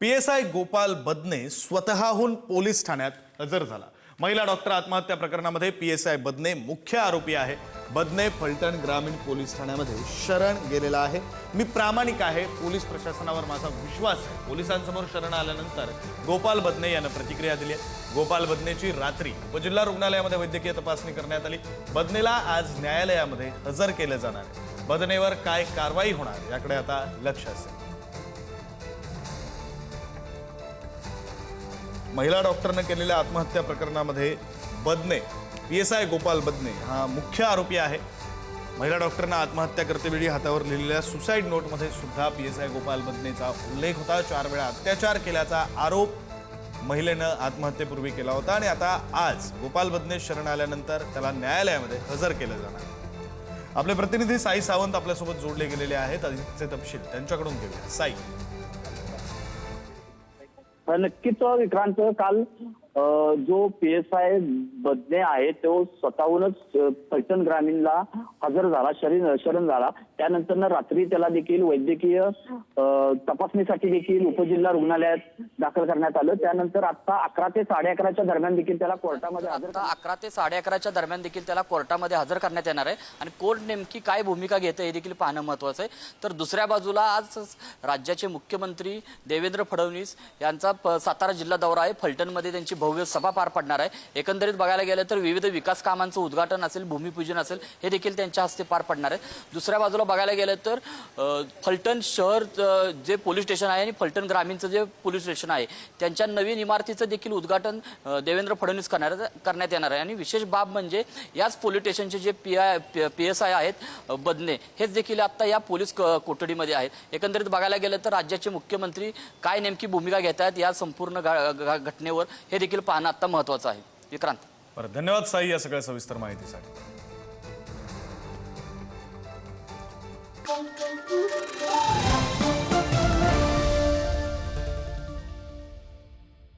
P S I Gopal Badane स्वतःहून police ठाण्यात हजर झाला. महिला डॉक्टर आत्महत्या प्रकरणामध्ये पी एस आय बदने मुख्य आरोपी आहे. बदने फलटण ग्रामीण पोलीस ठाण्यामध्ये शरण गेलेला आहे. मी प्रामाणिक आहे. पोलीस प्रशासनावर माझा विश्वास आहे. पोलिसांसमोर शरण आल्यानंतर गोपाल बदने यानं प्रतिक्रिया दिली आहे. गोपाल बदनेची रात्री उपजिल्हा रुग्णालयामध्ये वैद्यकीय तपासणी करण्यात आली. बदनेला आज न्यायालयामध्ये हजर केलं जाणार आहे. बदनेवर काय कारवाई होणार याकडे आता लक्ष असेल. महिला डॉक्टरनं केलेल्या आत्महत्या प्रकरणामध्ये Badane P S I Gopal Badane हा मुख्य आरोपी आहे. महिला डॉक्टरनं आत्महत्या करतेवेळी हातावर लिहिलेल्या सुसाईड नोटमध्ये सुद्धा पी एस आय गोपाल बदनेचा उल्लेख होता. चार वेळा अत्याचार केल्याचा आरोप महिलेनं आत्महत्येपूर्वी केला होता आणि आता आज गोपाल बदने शरण आल्यानंतर त्याला न्यायालयामध्ये हजर केलं जाणार आपले प्रतिनिधी साई सावंत आपल्यासोबत जोडले गेलेले आहेत. अधिकचे तपशील त्यांच्याकडून घेऊया. साई. नक्कीच विक्रांत काल जो पी एस आय बदने आहे तो स्वतःहूनच अ, पैठण ग्रामीणला हजर झाला शरीर शरण झाला. त्यानंतर रात्री त्याला देखील वैद्यकीय तपासणीसाठी देखील उपजिल्हा रुग्णालयात दाखल करण्यात आलं. त्यानंतर आता अकरा ते साडे अकराच्या दरम्यान देखील त्याला कोर्टामध्ये हजर आता अकरा ते साडे अकराच्या दरम्यान देखील त्याला कोर्टामध्ये हजर करण्यात येणार आहे. आणि कोर्ट नेमकी काय भूमिका घेते हे देखील पाहणं महत्वाचं आहे. तर दुसऱ्या बाजूला आज राज्याचे मुख्यमंत्री देवेंद्र फडणवीस यांचा सातारा जिल्हा दौरा आहे. फलटणमध्ये त्यांची भव्य सभा पार पडणार आहे. एकंदरीत बघायला गेलं तर विविध विकास कामांचं उद्घाटन असेल भूमिपूजन असेल हे देखील त्यांच्या हस्ते पार पडणार आहे. दुसऱ्या बाजूला बघायला गेलं तर फलटण शहर जे पोलीस स्टेशन आहे आणि फलटण ग्रामीणचं जे पोलीस स्टेशन आहे त्यांच्या नवीन इमारतीचं देखील उद्घाटन देवेंद्र फडणवीस करणार करण्यात येणार आहे. आणि विशेष बाब म्हणजे याच पोलीस स्टेशनचे जे P I P S I आहेत बदने हेच देखील आता या पोलीस क- कोठडीमध्ये आहेत. एकंदरीत बघायला गेलं तर राज्याचे मुख्यमंत्री काय नेमकी भूमिका घेत आहेत या संपूर्ण घटनेवर हे देखील पाहणं आता महत्वाचं आहे. विक्रांत. बरं धन्यवाद साई या सगळ्या सविस्तर माहितीसाठी. Bom, bom, bom, bom.